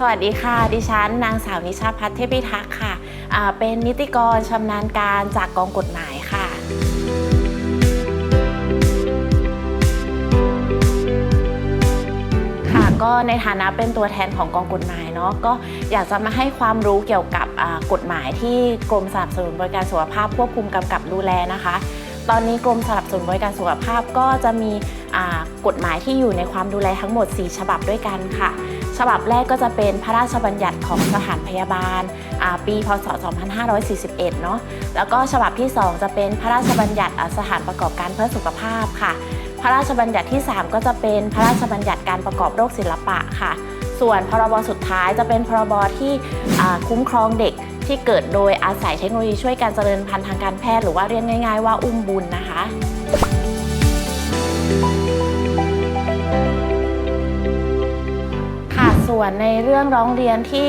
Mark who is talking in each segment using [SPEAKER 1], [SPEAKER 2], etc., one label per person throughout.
[SPEAKER 1] สวัสดีค่ะ ดิฉันนางสาวนิชาพัฒน์เทพิทักษ์ค่ะ เป็นนิติกรชำนาญการจากกองกฎหมายค่ะ ค่ะ ก็ในฐานะเป็นตัวแทนของกองกฎหมายเนาะ ก็อยากจะมาให้ความรู้เกี่ยวกับกฎหมายที่กรมสนับสนุนบริการสุขภาพควบคุมกำกับดูแลนะคะตอนนี้กรมสนับสนุนบริการสุขภาพก็จะมีกฎหมายที่อยู่ในความดูแลทั้งหมด 4 ฉบับด้วยกันค่ะ ฉบับแรกก็จะเป็นพระราชบัญญัติของสถานพยาบาลปี พศ 2541 เนาะแล้วก็ฉบับที่ 2 จะเป็นพระราชบัญญัติอ่าสถานประกอบการเพื่อสุขภาพค่ะ พระราชบัญญัติที่ 3 ก็จะเป็นพระราชบัญญัติการประกอบโรคศิลปะค่ะ ส่วนพรบสุดท้ายจะเป็นพรบที่คุ้มครองเด็กที่เกิดโดยอาศัยเทคโนโลยีช่วยการเจริญพันธุ์ทางการแพทย์หรือว่าเรียกง่าย ๆ ว่าอุ้มบุญนะคะ ส่วนในเรื่องร้องเรียนที่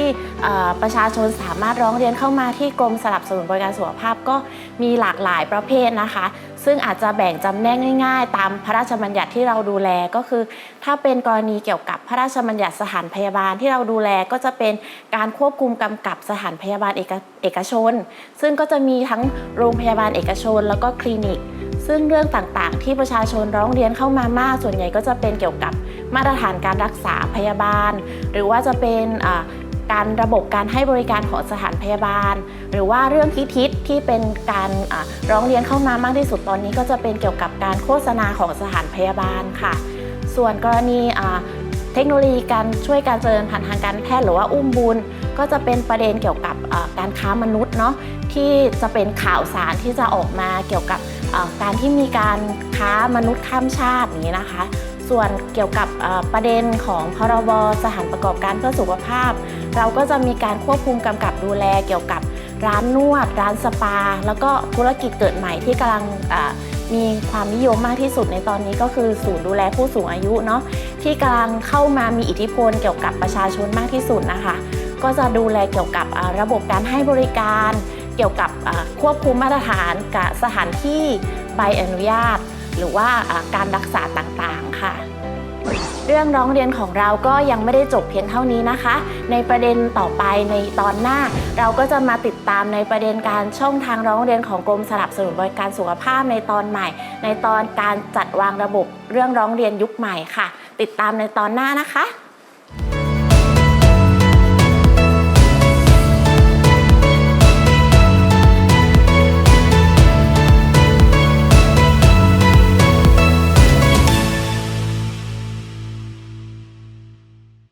[SPEAKER 1] ประชาชนสามารถร้องเรียนเข้ามาที่กรมสนับสนุนบริการสุขภาพก็มีหลากหลายประเภทนะคะ ซึ่งอาจจะแบ่งจำแนกง่าย ๆ ตามพระราชบัญญัติที่เราดูแลก็คือ ถ้าเป็นกรณีเกี่ยวกับพระราชบัญญัติสถานพยาบาลที่เราดูแลก็จะเป็นการควบคุมกำกับสถานพยาบาลเอกเอกชน ซึ่งก็จะมีทั้งโรงพยาบาลเอกชน แล้วก็คลินิก ซึ่งเรื่องต่างๆ ที่ประชาชนร้องเรียนเข้ามามากส่วนใหญ่ก็จะเป็นเกี่ยวกับ มาตรฐานการรักษาพยาบาล หรือว่าจะเป็นการระบบการให้บริการของสถานพยาบาล หรือว่าเรื่องที่ทิศที่เป็นการร้องเรียนเข้ามามากที่สุดตอนนี้ ก็จะเป็นเกี่ยวกับการโฆษณาของสถานพยาบาลค่ะ ส่วนกรณีเทคโนโลยีการช่วยการเจริญพันธุ์ทางการแพทย์หรือว่าอุ้มบุญ ก็จะเป็นประเด็นเกี่ยวกับการค้ามนุษย์เนาะที่จะเป็นข่าวสารที่จะออกมาเกี่ยวกับการที่มีการค้ามนุษย์ข้ามชาติอย่างนี้นะคะ ส่วนเกี่ยวกับประเด็นของพรบสถานประกอบการเพื่อสุขภาพ เราก็จะมีการควบคุมกำกับดูแลเกี่ยวกับร้านนวด ร้านสปา แล้วก็ธุรกิจเกิดใหม่ที่กำลังมีความนิยมมากที่สุดในตอนนี้ก็คือศูนย์ดูแลผู้สูงอายุเนาะที่กำลังเข้ามามีอิทธิพลเกี่ยวกับประชาชนมากที่สุดนะคะ ก็จะดูแลเกี่ยวกับระบบการให้บริการ เกี่ยวกับควบคุมมาตรฐานกับสถานที่ใบอนุญาต หรือว่าการรักษาต่างๆค่ะ เรื่องร้องเรียนของเราก็ยังไม่ได้จบเพียงเท่านี้นะคะ ในประเด็นต่อไปในตอนหน้า เราก็จะมาติดตามในประเด็นการช่องทางร้องเรียนของกรมสนับสนุนบริการสุขภาพในตอนใหม่ ในตอนการจัดวางระบบเรื่องร้องเรียนยุคใหม่ค่ะ ติดตามในตอนหน้านะคะ